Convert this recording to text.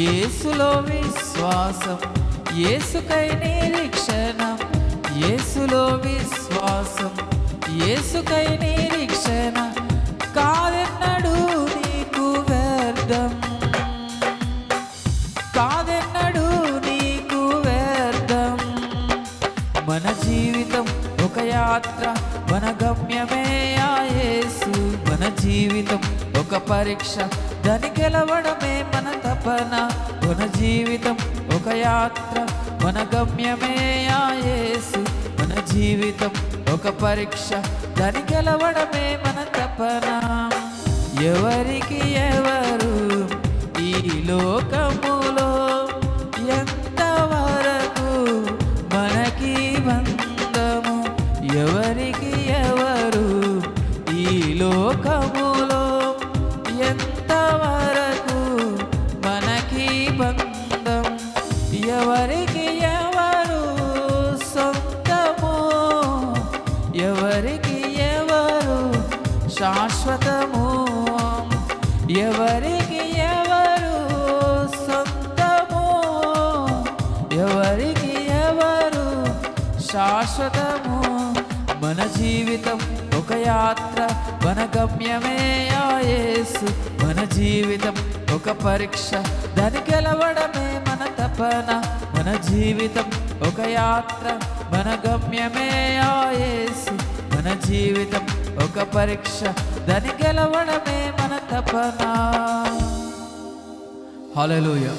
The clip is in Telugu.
యేసులో విశ్వాసం యేసుకై నిరీక్షణ యేసులో విశ్వాసం యేసుకై నిరీక్షణ కాదెన్నడు నీకు వ్యర్థం. కాదెన్నడు నీకు వ్యర్థం. మన జీవితం ఒక యాత్ర మన గమ్యమే ఆ యేసు. మన జీవితం ఒక పరీక్ష దాని గెలవడమే మన తపన. మన జీవితం ఒక యాత్ర మన గమ్యమే ఆ మన జీవితం ఒక పరీక్ష దాని గెలవడమే మన తపన. ఎవరికి ఎవరు ఈ లోక ఎవరికి ఎవరు సొంతమో ఎవరికి ఎవరు శాశ్వతము ఎవరికి ఎవరు సొంతమో ఎవరికి ఎవరు శాశ్వతమో. మన జీవితం ఒక యాత్ర మన గమ్యమే ఆయేసు మన జీవితం ఒక పరీక్ష దాని గెలవడమే మన తపన. మన జీవితం ఒక యాత్ర మన గమ్యమే ఆయేసు మన జీవితం ఒక పరీక్ష దాని గెలవడమే మన తపన. హల్లెలూయా